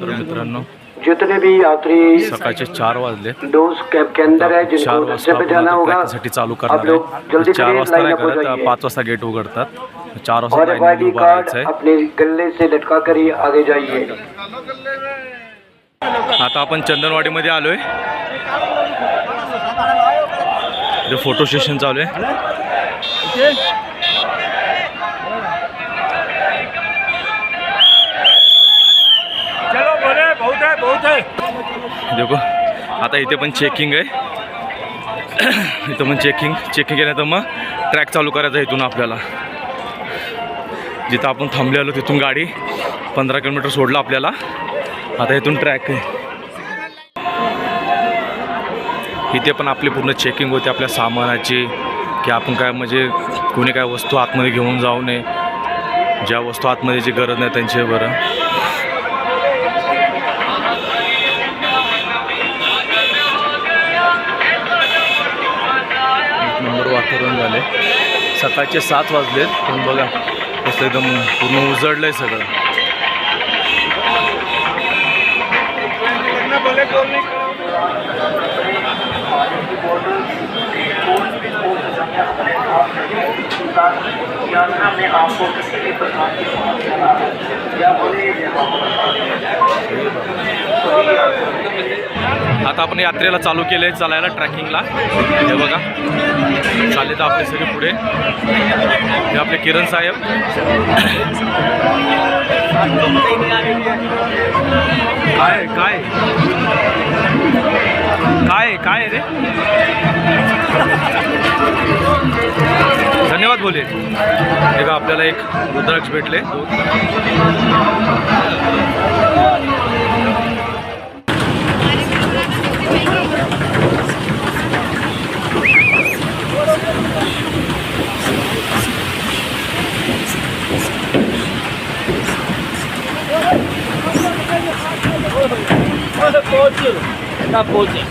तर मित्रांनो जितने भी यात्री सकाळचे चार वाजले. डोज कैब के अंदर है चार जिनको वाजता रस्ते पे आपण जाना आता होगा ट्रॅकिंगसाठी चालू करणार आहे. जल्दी चार वाजता नाही करत पाच वाजता गेट उघडतात. चार वाजता अपने गले से लटका कर ही आगे जाइए। आता आपण चंदनवाडीमध्ये आलोय. फोटो सेशन चालू आहे. देखो आता इथे पण चेकिंग आहे. इथं पण चेकिंग चेकिंग केल्यानंतर मग ट्रॅक चालू करायचा इथून आपल्याला. जिथं आपण थांबलेलो तिथून गाडी पंधरा किलोमीटर सोडलं आपल्याला. आता इथून ट्रॅक आहे. इथे पण आपली पूर्ण चेकिंग होते आपल्या सामानाची की आपण काय म्हणजे कोणी काय वस्तू आतमध्ये घेऊन जाऊ नये. ज्या वस्तू आतमध्ये जी गरज नाही त्यांची बरं. सकाळचे सात वाजले पण बघा कसं एकदम पूर्ण उजडलं आहे सगळं. यात्रा में आपको किसी भी प्रकार की समस्या या बोले आता आपण यात्रेला चालू केलं आहे चालायला ट्रॅकिंगला. हे बघा. चालले तर आपले सगळे पुढे. हे आपले किरण साहेब. काय काय? काय काय रे? धन्यवाद बोले. हे का आपल्याला एक रुद्राक्ष भेटले. ना पहुंचे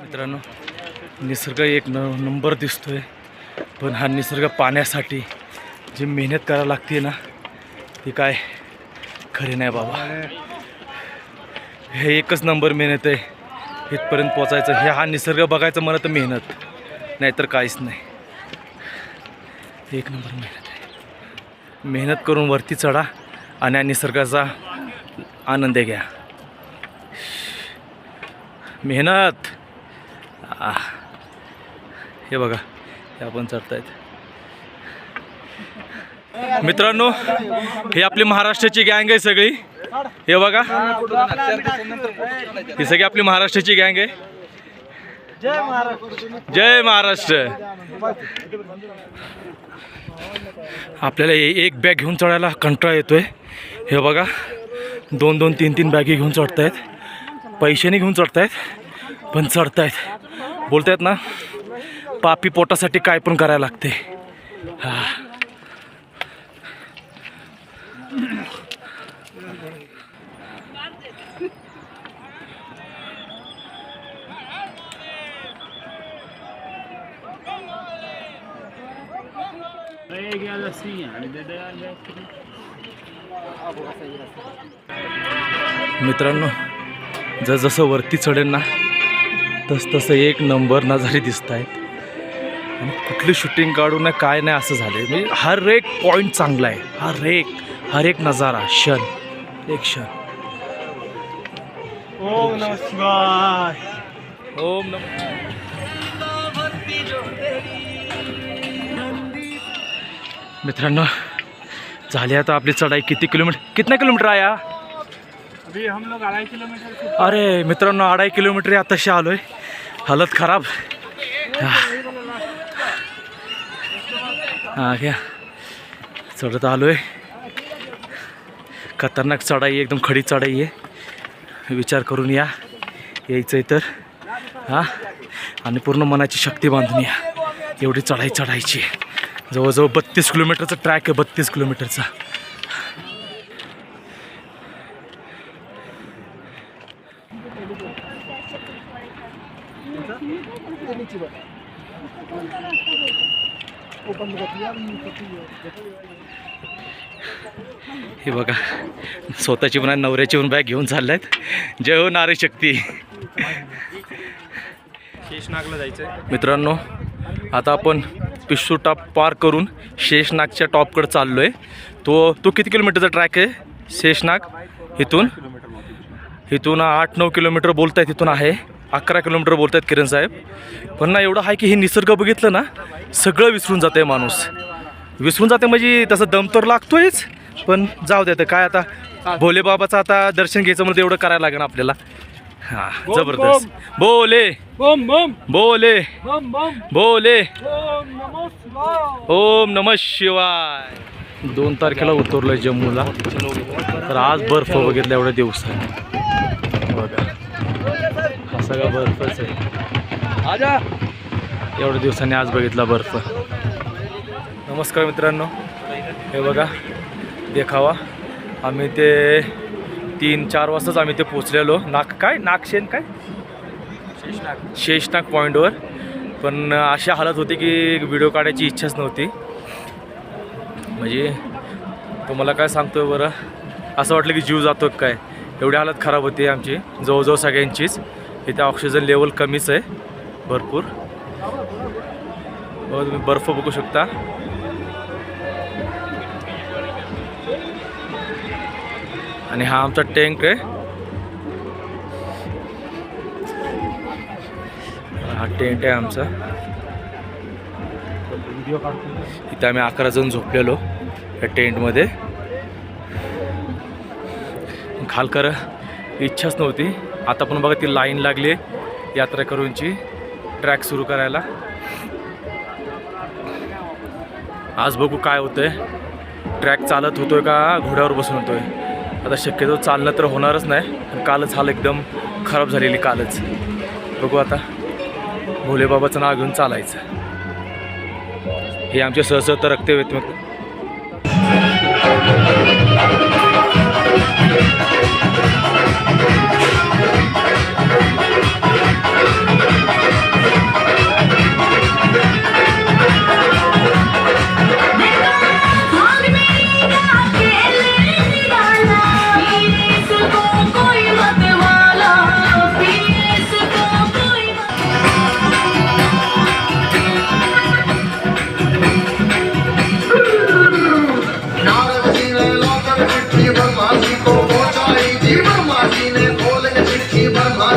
मित्रांनो निसर्ग एक न नंबर दिसतोय पण हा निसर्ग पाण्यासाठी जी मेहनत करायला लागते ना ती काय खरी नाही बाबा. हे एकच नंबर मेहनत आहे इथपर्यंत पोचायचं हे हा निसर्ग बघायचं मला तर मेहनत नाहीतर काहीच नाही. एक नंबर मेहनत. मेहनत करून वरती चढा आणि निसर्गाचा आनंद घ्या. मेहनत. हे बघा हे आपण चढतायत. मित्रांनो हे आपली महाराष्ट्राची गँग आहे सगळी. हे बघा. ही सगळी आपली महाराष्ट्राची गँग आहे. जय महाराष्ट्र. आपल्याला एक बॅग घेऊन चढायला कंटाळा येतो आहे हे बघा दोन दोन तीन तीन बॅगी घेऊन चढतायत. पैशाने घेऊन चढतायत पण चढतायत. बोलतायत ना पापी पोटासाठी काय पण करायला लागते. हां. मित्रांनो जसजसं वरती चढेल ना तस तसं एक नंबर नजारे दिसत आहेत आणि कुठली शूटिंग काढू ना काय नाही असं झालं म्हणजे हर एक पॉईंट चांगला आहे. हर एक हर एक नजारा क्षण. एक क्षण. ओम नमः शिवाय. ओम नम. मित्रांनो झाली आता आपली चढाई किती किलोमीटर कितना किलोमीटर आया अभी हम लोग अढ़ाई किलोमीटर अरे मित्रांनो अडाई किलोमीटर आताशी आलोय. हालत खराब. हा. घ्या. चढत आलोय. खतरनाक चढाई आहे, एकदम खडी चढाई आहे. विचार करून या. यायचं आहे तर. हां. आणि पूर्ण मनाची शक्ती बांधून या. एवढी चढाई चढायची आहे. जवळजवळ बत्तीस किलोमीटरचा ट्रॅक आहे बत्तीस किलोमीटरचा. हे बघा स्वतःची पण आणि नवऱ्याची पण बॅग घेऊन चालल्यात. जय हो नारी शक्ती. शेषनागला जायचंय. मित्रांनो आता आपण पिशू टॉप पार करून शेषनागच्या टॉपकडे चाललो आहे तो तो किती किलोमीटरचा ट्रॅक आहे? शेषनाग इथून? इथून आठ नऊ किलोमीटर बोलतायत इथून आहे. अकरा किलोमीटर बोलतायत किरण साहेब. पण ना एवढं आहे की हे निसर्ग बघितलं ना सगळं विसरून जाते माणूस. विसरून जाते म्हणजे तसं दम तर लागतोयच पण जाऊ द्या काय आता भोलेबाबाचं आता दर्शन घ्यायचं म्हणजे एवढं करायला लागेल आपल्याला. हां जबरदस्त. बोले. बम बम. बोले. बम बम. बोले. ओम नमो शिवाय. दोन तारखेला उतरलोय जम्मूला. तर आज बर्फ बघितला एवढ्या दिवसात बघा. हा सगळा बर्फच आहे. एवढ्या दिवसांनी आज बघितला बर्फ. नमस्कार मित्रांनो. हे बघा. देखावा. आम्ही ते तीन चार वाजताच आम्ही ते पोचलेलो नाक काय? नागशेन काय? शेषनाग शेषनाग पॉईंटवर पण अशी हालत होती की व्हिडिओ काढायची इच्छाच नव्हती. म्हणजे तुम्हाला काय सांगतोय बरं? असं वाटलं की जीव जातो काय? एवढी हालत खराब होती आमची जवळजवळ सगळ्यांचीच. इथे ऑक्सिजन लेवल कमीच आहे भरपूर. तुम्ही बर्फ बघू शकता. आणि हा आमचा टँक आहे. हा टेंट आहे आमचा. इथं आम्ही अकरा जण झोपलेलो या टेंटमध्ये खालकर इच्छाच नव्हती. आता पण बघा ती लाईन लागली आहे यात्रेकरूंची ट्रॅक सुरू करायला. आज बघू काय होतंय. ट्रॅक चालत होतोय का? घोड्यावर बसून होतोय. आता शक्यतो चालणं तर होणारच नाही. पण कालच हाल एकदम खराब झालेली कालच. बघू आता भोलेबाबाचं नाव घेऊन चालायचं. हे आमचे सहसहत रक्ते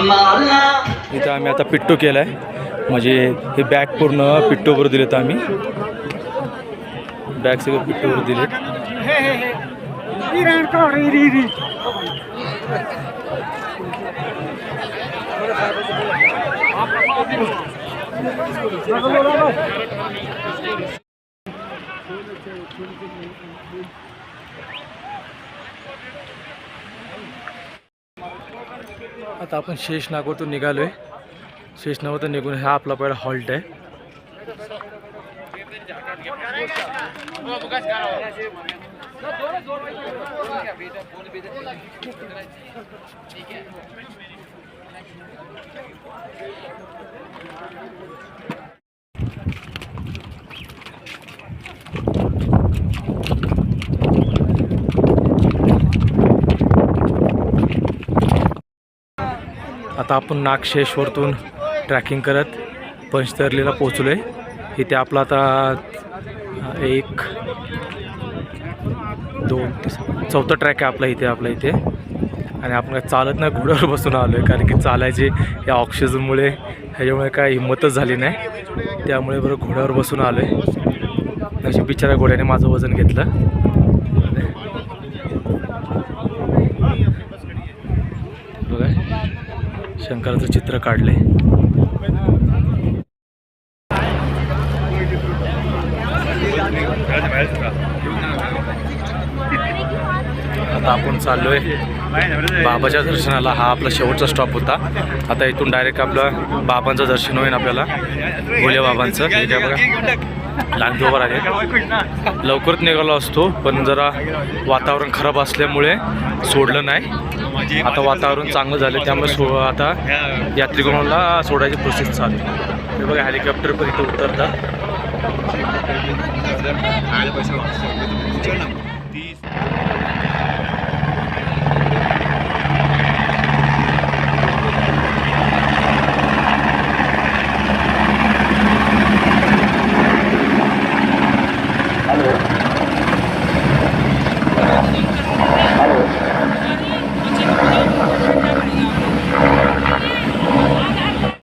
इथं आम्ही आता पिट्टू केला आहे म्हणजे हे बॅग पूर्ण पिट्टूवर दिलेत आम्ही. बॅग सगळं पिट्टूवर दिलेत. आता आपण शेषनागवरतून निघालो आहे शेषनागवरतून निघून हा आपला पहिला हॉल्ट आहे. आता आपण नागशेश्वरतून ट्रॅकिंग करत पंचतरलीला पोचलो आहे इथे आपला आता एक दोन चौथा ट्रॅक आहे आपला इथे आपल्या इथे. आणि आपण काय चालत नाही घोड्यावर बसून आलो आहे कारण की चालायचे या ऑक्सिजनमुळे ह्याच्यामुळे काय हिंमतच झाली नाही. त्यामुळे बरं घोड्यावर बसून आलो आहे असे बिचारा घोड्याने माझं वजन घेतलं. शंकराचं चित्र काढले आता आपण चाललोय बाबाच्या दर्शनाला. हा आपला शेवटचा स्टॉप होता. आता इथून डायरेक्ट आपलं बाबांचं दर्शन होईल आपल्याला. भोले बाबांचं. बघा. लांबी आहे. लवकरच निघालो असतो पण जरा वातावरण खराब असल्यामुळे सोडलं नाही. आता वातावरण चांगलं झालं त्यामुळे सो आता यात्रिकांना सोडायची प्रोसेस चालू हे बघा हेलिकॉप्टर पण इथे उतरतात.